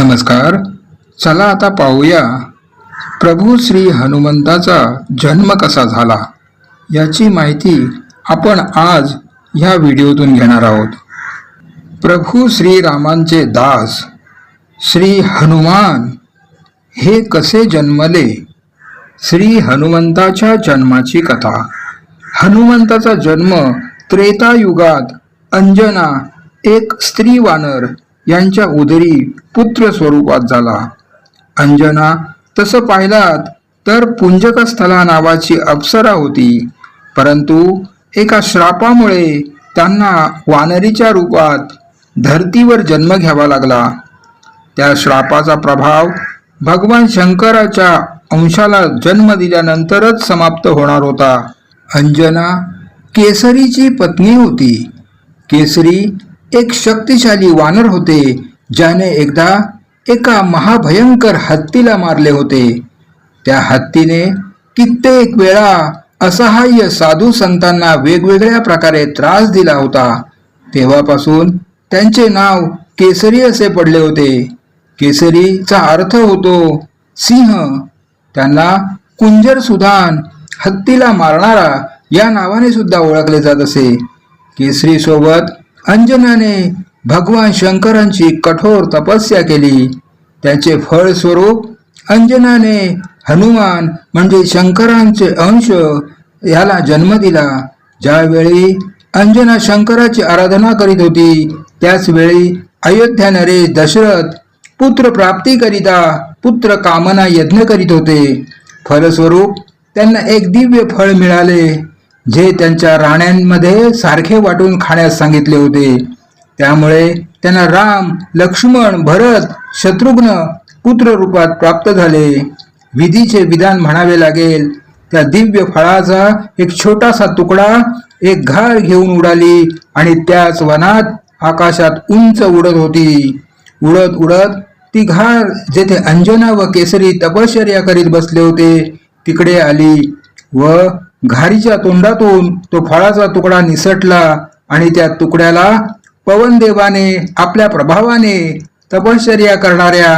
नमस्कार. चला आता पाहूया. प्रभू श्री हनुमंताचा जन्म कसा झाला? याची माहिती आपण आज ह्या व्हिडिओतून घेणार आहोत. प्रभू श्रीरामांचे दास श्री हनुमान हे कसे जन्मले? श्री हनुमंताच्या जन्माची कथा. हनुमंताचा जन्म त्रेतायुगात अंजना एक स्त्री वानर यांच्या उदरी पुत्र स्वरूपात झाला. अंजना तसं पाहिलात तर पुंजकस्थला नावाची अप्सरा होती. परंतु एका श्रापामुळे त्यांना वानरीच्या रूपात धरतीवर जन्म घ्यावा लागला. त्या श्रापाचा प्रभाव भगवान शंकराच्या अंशाला जन्म दिल्यानंतरच समाप्त होणार होता. अंजना केसरीची पत्नी होती. केसरी एक शक्तिशाली वानर होते ज्याने एकदा एका महाभयंकर हत्तीला मारले होते. त्या हत्तीने कित्येक वेळा असहाय्य साधू संतांना वेगवेगळ्या प्रकारे त्रास दिला होता. तेव्हापासून त्यांचे नाव केसरी असे पडले होते. केसरीचा अर्थ होतो सिंह. त्यांना कुंजर सुधान हत्तीला मारणारा या नावाने सुद्धा ओळखले जात असे. केसरी सोबत अंजनाने भगवान शंकरांची कठोर तपस्या केली. त्याचे फळ स्वरूप अंजनाने हनुमान म्हणजे शंकरांचे अंश याला जन्म दिला. ज्यावेळी अंजना शंकराची आराधना करीत होती त्याचवेळी अयोध्या नरेश दशरथ पुत्र प्राप्तीकरिता पुत्र कामना यज्ञ करीत होते. फलस्वरूप त्यांना एक दिव्य फळ मिळाले. जे त्यांच्या राण्यांमध्ये सारखे वाटून खाण्यास सांगितले होते. त्यामुळे त्यांना राम लक्ष्मण भरत शत्रुघ्न पुत्र रूपात प्राप्त झाले. विधीचे विधान म्हणावे लागेल. त्या दिव्य फळाचा एक छोटासा तुकडा एक घार घेऊन उडाली आणि त्याच वनात आकाशात उंच उडत होती. उडत उडत ती घार जेथे अंजना व केसरी तपश्चर्या करीत बसले होते तिकडे आली व घारीच्या तोंडातून तो फळाचा तुकडा निसटला आणि त्या तुकड्याला पवनदेवाने आपल्या प्रभावाने तपश्चर्या करणाऱ्या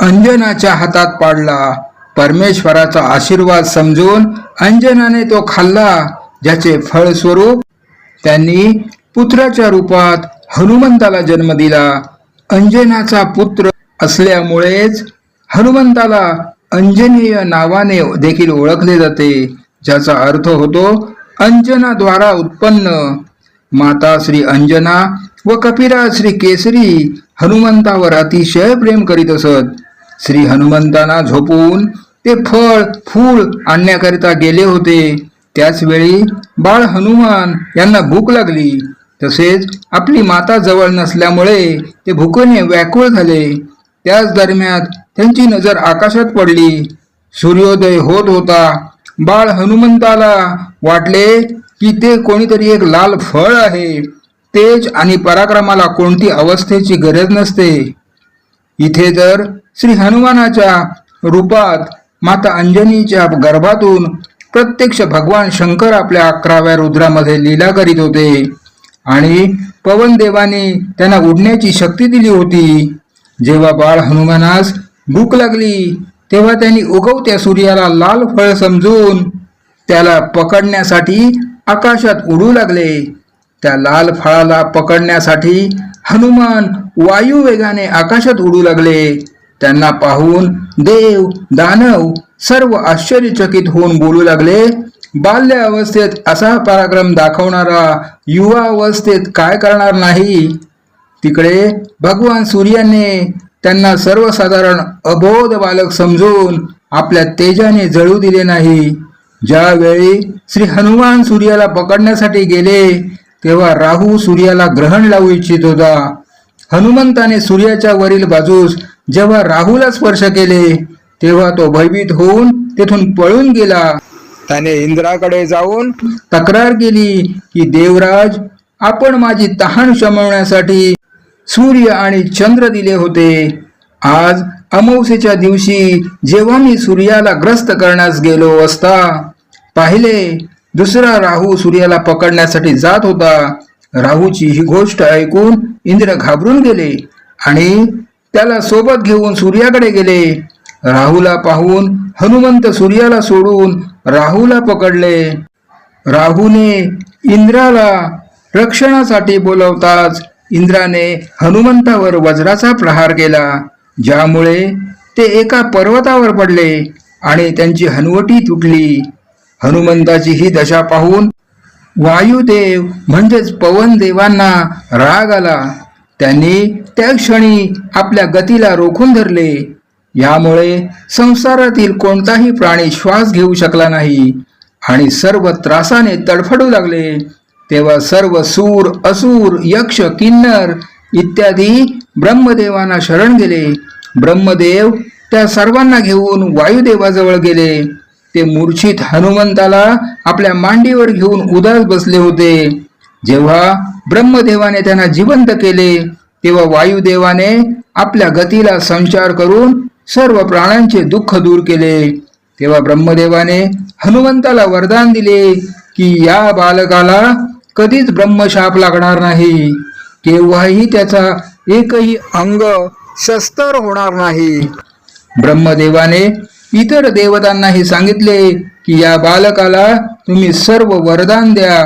अंजनाच्या हातात पाडला. परमेश्वराचा आशीर्वाद समजून अंजनाने तो खाल्ला ज्याचे फळ स्वरूप त्यांनी पुत्राच्या रूपात हनुमंताला जन्म दिला. अंजनाचा पुत्र असल्यामुळेच हनुमंताला अंजनीय नावाने देखील ओळखले जाते. ज्याचा अर्थ होतो अंजनाद्वारा उत्पन्न. माता श्री अंजना व कपिरा श्री केसरी हनुमंतावर अतिशय प्रेम करीत असत. श्री हनुमंतांना झोपून ते फळ फूल आणण्याकरिता गेले होते. त्याचवेळी बाळ हनुमान यांना भूक लागली. तसेच आपली माता जवळ नसल्यामुळे ते भूकेने व्याकुळ झाले. त्याच दरम्यान त्यांची नजर आकाशात पडली. सूर्योदय होत होता. बाळ हनुमंताला वाटले की ते कोणीतरी एक लाल फळ आहे. तेज आणि पराक्रमाला कोणती अवस्थेची गरज नसते. इथे तर श्री हनुमानाच्या रूपात माता अंजनीच्या गर्भातून प्रत्यक्ष भगवान शंकर आपल्या अकराव्या रुद्रामध्ये लीला करीत होते. आणि पवनदेवाने त्यांना उडण्याची शक्ती दिली होती. जेव्हा बाळ हनुमानास भूक लागली तेव्हा त्यांनी उगवत्या सूर्याला लाल फळ समजून त्याला पकडण्यासाठी आकाशात उडू लागले. त्या लाल फळाला पकडण्यासाठी हनुमान वायू वेगाने आकाशात उडू लागले. त्यांना पाहून देव दानव सर्व आश्चर्यचकित होऊन बोलू लागले बाल्य अवस्थेत असा पराक्रम दाखवणारा युवा अवस्थेत काय करणार नाही? तिकडे भगवान सूर्याने त्यांना सर्वसाधारण अबोध बालक समजून आपल्या तेजाने जळू दिले नाही. ज्यावेळी श्री हनुमान सूर्याला पकडण्यासाठी गेले तेव्हा राहू सूर्याला ग्रहण लावू इच्छित होता. हनुमंताने सूर्याच्या वरील बाजूस जेव्हा राहूला स्पर्श केले तेव्हा तो भयभीत होऊन तेथून पळून गेला. त्याने इंद्राकडे जाऊन तक्रार केली की देवराज आपण माझी तहान शमवण्यासाठी सूर्य आणि चंद्र दिले होते. आज अमावसेच्या दिवशी जेव्हा मी सूर्याला ग्रस्त करण्यास गेलो असता पाहिले दुसरा राहू सूर्याला पकडण्यासाठी जात होता. राहूची ही गोष्ट ऐकून इंद्र घाबरून गेले आणि त्याला सोबत घेऊन सूर्याकडे गेले. राहूला पाहून हनुमंत सूर्याला सोडून राहूला पकडले. राहूने इंद्राला रक्षणासाठी बोलवताच इंद्राने हनुमंतावर वज्राचा प्रहार केला ज्यामुळे ते एका पर्वतावर पडले आणि त्यांची हनुवटी तुटली. हनुमंताची ही दशा पाहून वायुदेव म्हणजेच पवन देवांना राग आला. त्यांनी त्या क्षणी आपल्या गतीला रोखून धरले. यामुळे संसारातील कोणताही प्राणी श्वास घेऊ शकला नाही आणि सर्व त्रासाने तडफडू लागले. तेव्हा सर्व सूर असुर यक्ष किन्नर इत्यादी ब्रह्मदेवांना शरण गेले. ब्रह्मदेव त्या सर्वांना घेऊन वायुदेवाजवळ गेले. ते मूर्छित हनुमंताला आपल्या मांडीवर घेऊन उदास बसले होते. जेव्हा ब्रह्मदेवाने त्यांना जिवंत केले तेव्हा वायुदेवाने आपल्या गतीला संचार करून सर्व प्राण्यांचे दुःख दूर केले. तेव्हा ब्रह्मदेवाने हनुमंताला वरदान दिले की या बालकाला कधीच ब्रह्मशाप लागणार नाही. केव्हाही त्याचा एकही अंग शस्त्र होणार नाही. ब्रह्मदेवाने इतर देवतांनाही सांगितले की या बालकाला तुम्ही सर्व वरदान द्या.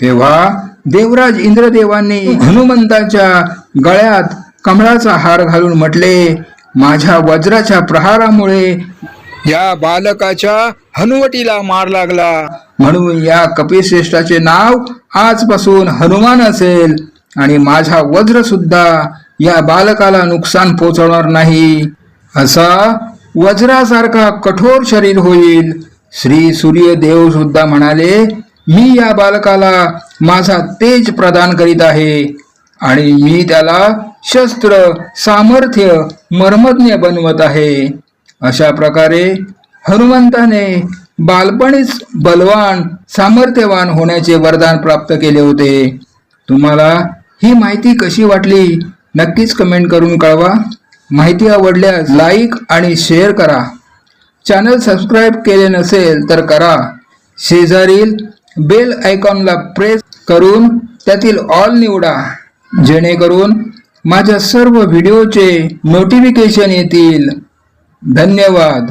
तेव्हा देवराज इंद्रदेवांनी हनुमंताच्या गळ्यात कमळाचा हार घालून म्हटले माझ्या वज्राच्या प्रहारामुळे या बालकाच्या हनुवटीला मार लागला. म्हणून या कपिश्रेष्ठाचे नाव आजपासून हनुमान असेल. आणि माझा वज्र सुद्धा या बालकाला नुकसान पोचवणार नाही. असा वज्रासारखा कठोर शरीर होईल. श्री सूर्यदेव सुद्धा म्हणाले मी या बालकाला माझा तेज प्रदान करीत आहे. आणि मी त्याला शस्त्र सामर्थ्य मर्मज्ञ बनवत आहे. अशा प्रकारे हनुमंताने बालपणीच बलवान सामर्थ्यवान होण्याचे वरदान प्राप्त केले होते. तुम्हाला ही माहिती कशी वाटली? नक्कीच कमेंट करून कळवा. माहिती आवडल्यास लाईक आणि शेअर करा. चॅनल सबस्क्राईब केले नसेल तर करा. शेजारील बेल आयकॉनला प्रेस करून त्यातील ऑल निवडा. जेणेकरून माझ्या सर्व व्हिडिओचे नोटिफिकेशन येतील. धन्यवाद.